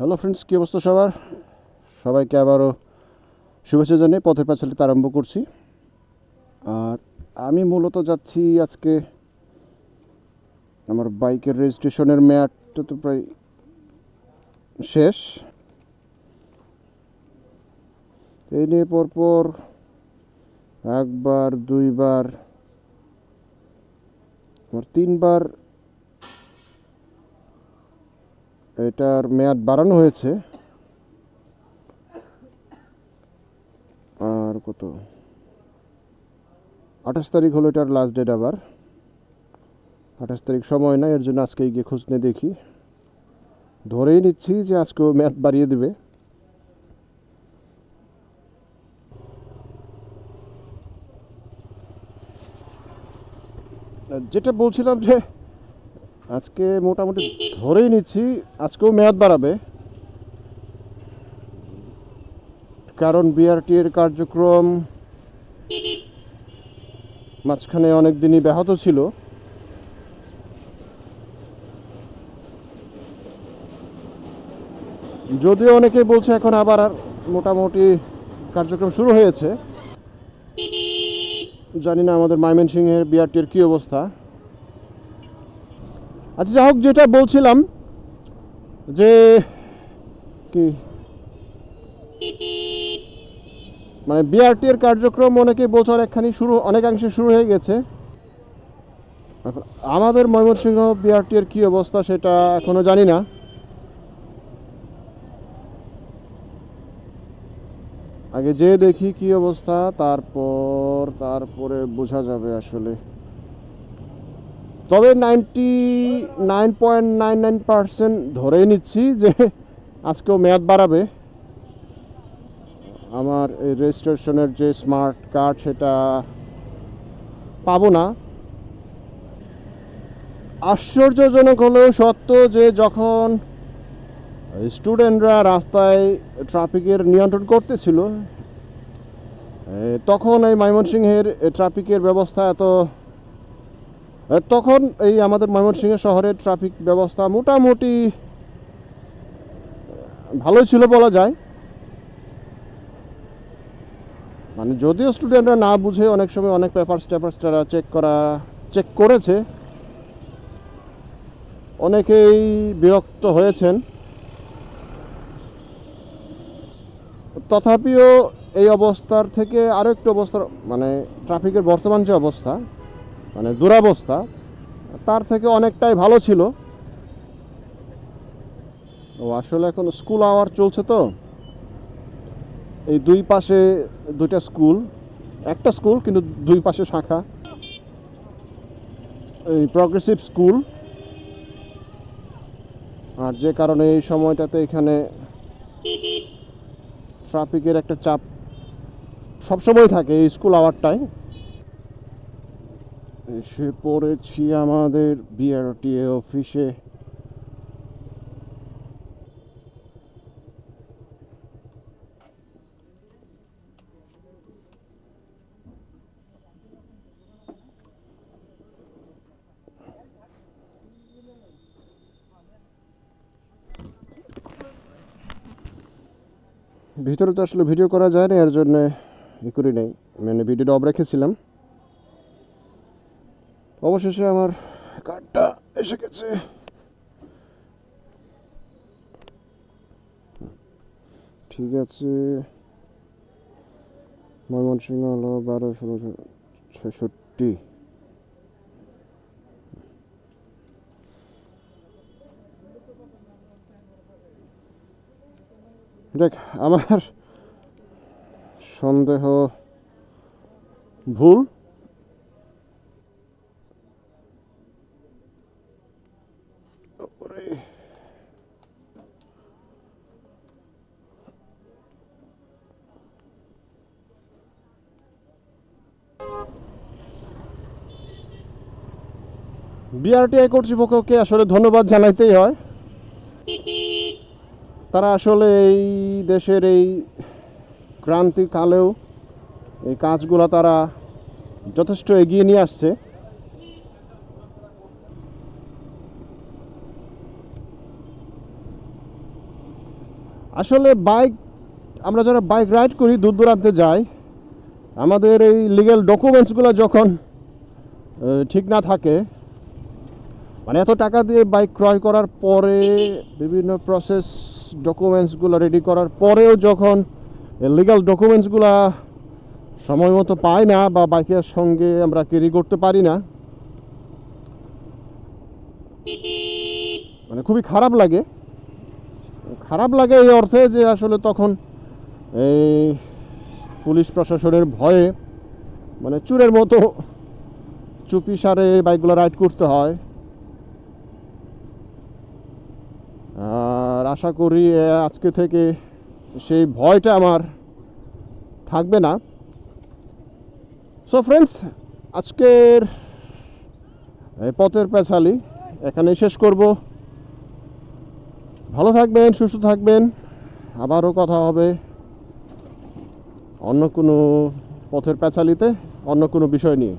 Hello friends, কী অবস্থা সবার? সবাইকে আবারও শুভেচ্ছা জানিয়ে পথের পাঁচালিতে আরম্ভ করছি। আর আমি মূলত যাচ্ছি আজকে আমার বাইকের রেজিস্ট্রেশনের মেয়াদটা তো প্রায় শেষ। এই নিয়ে পরপর একবার, দুইবার আমার তিনবার এটার মেয়াদ বাড়ানো হয়েছে। আর কত? আঠাশ তারিখ হলো এটার লাস্ট ডেট আবার। আঠাশ তারিখ সময় না এর জন্য আজকে গিয়ে খোঁজ নিয়ে দেখি। ধরেই নিচ্ছি যে আজকেও মেয়াদ বাড়িয়ে দেবে। যেটা বলছিলাম যে আজকে মোটামুটি ধরেই নিচ্ছি, আজকেও মেয়াদ বাড়াবে। কারণ বিআরটি এর কার্যক্রম মাঝখানে অনেক দিনই ব্যাহত ছিল। যদিও অনেকেই বলছে এখন আবার মোটামুটি কার্যক্রম শুরু হয়েছে। জানি না আমাদের ময়মনসিংহের বিআরটির কী অবস্থা। আচ্ছা যা হোক, যেটা বলছিলাম যে কি? মানে বিআরটি এর কার্যক্রম অনেকে বলছে অনেকখানি শুরু, অনেকাংশে শুরু হয়ে গেছে। এখন আমাদের ময়মনসিংহ বিআরটি এর কী অবস্থা সেটা এখনও জানি না। আগে যে দেখি কি অবস্থা, তারপর, তারপরে বোঝা যাবে আসলে। তবে ninety nine point nine nine percent ধরেই নিচ্ছি যে আজকেও মেয়াদ বাড়াবে। আমার এই রেজিস্ট্রেশনের যে স্মার্ট কার্ড সেটা পাবো না। আশ্চর্যজনক হলেও সত্য যে যখন স্টুডেন্টরা রাস্তায় ট্রাফিকের নিয়ন্ত্রণ করতেছিল তখন এই ময়মনসিংহের ট্রাফিকের ব্যবস্থা এত তখন এই আমাদের ময়মনসিংহ শহরের ট্রাফিক ব্যবস্থা মোটামুটি ভালোই ছিল বলা যায়। মানে যদিও স্টুডেন্টরা না বুঝে অনেক সময় অনেক পেপার স্টেপার্স তারা চেক করা চেক করেছে। অনেকেই বিরক্ত হয়েছেন। তথাপিও এই অবস্থার থেকে আরও একটু অবস্থা মানে ট্রাফিকের বর্তমান যে অবস্থা মানে দুরাবস্থা, তার থেকে অনেকটাই ভালো ছিল। ও, আসলে এখন স্কুল আওয়ার চলছে তো। এই দুই পাশে দুইটা স্কুল, একটা স্কুল কিন্তু দুই পাশে শাখা। এই প্রগ্রেসিভ স্কুল আর যে কারণে এই সময়টাতে এখানে ট্রাফিকের একটা চাপ সবসময় থাকে এই স্কুল আওয়ারটায় এসে পড়েছি আমাদের বিআরটিএ অফিসে। ভিতরে তো আসলে ভিডিও করা যায় না এর জন্য ই করি নাই। মানে ভিডিওটা অফ রেখেছিলাম। অবশেষে আমার কার্ডটা এসে গেছে। ঠিক আছে। ময়মনসিংহ হলো বারো, ষোলো ছেষট্টি। দেখ, আমার সন্দেহ ভুল। বিআরটিআই কর্তৃপক্ষকে আসলে ধন্যবাদ জানাইতেই হয়। তারা আসলে এই দেশের এই ক্রান্তিকালেও এই কাজগুলো তারা যথেষ্ট এগিয়ে নিয়ে আসছে। আসলে বাইক, আমরা যারা বাইক রাইড করি, দূর দূরান্তে যাই, আমাদের এই লিগ্যাল ডকুমেন্টসগুলো যখন ঠিক না থাকে মানে এত টাকা দিয়ে বাইক ক্রয় করার পরে, বিভিন্ন প্রসেস ডকুমেন্টসগুলো রেডি করার পরেও যখন লিগ্যাল ডকুমেন্টসগুলো সময় মতো পাই না বা বাইকের সঙ্গে আমরা ক্যারি করতে পারি না মানে খুবই খারাপ লাগে। খারাপ লাগে এই অর্থে যে আসলে তখন এই পুলিশ প্রশাসনের ভয়ে মানে চুরের মতো চুপি সারে বাইকগুলো রাইড করতে হয় আর আশা করি আজকে থেকে সেই ভয়টা আমার থাকবে না। সো ফ্রেন্ডস আজকের পথের পেছালি এখানে শেষ করব। ভালো থাকবেন, সুস্থ থাকবেন। আবারও কথা হবে অন্য কোনো পথের পেঁচালিতে অন্য কোনো বিষয় নিয়ে।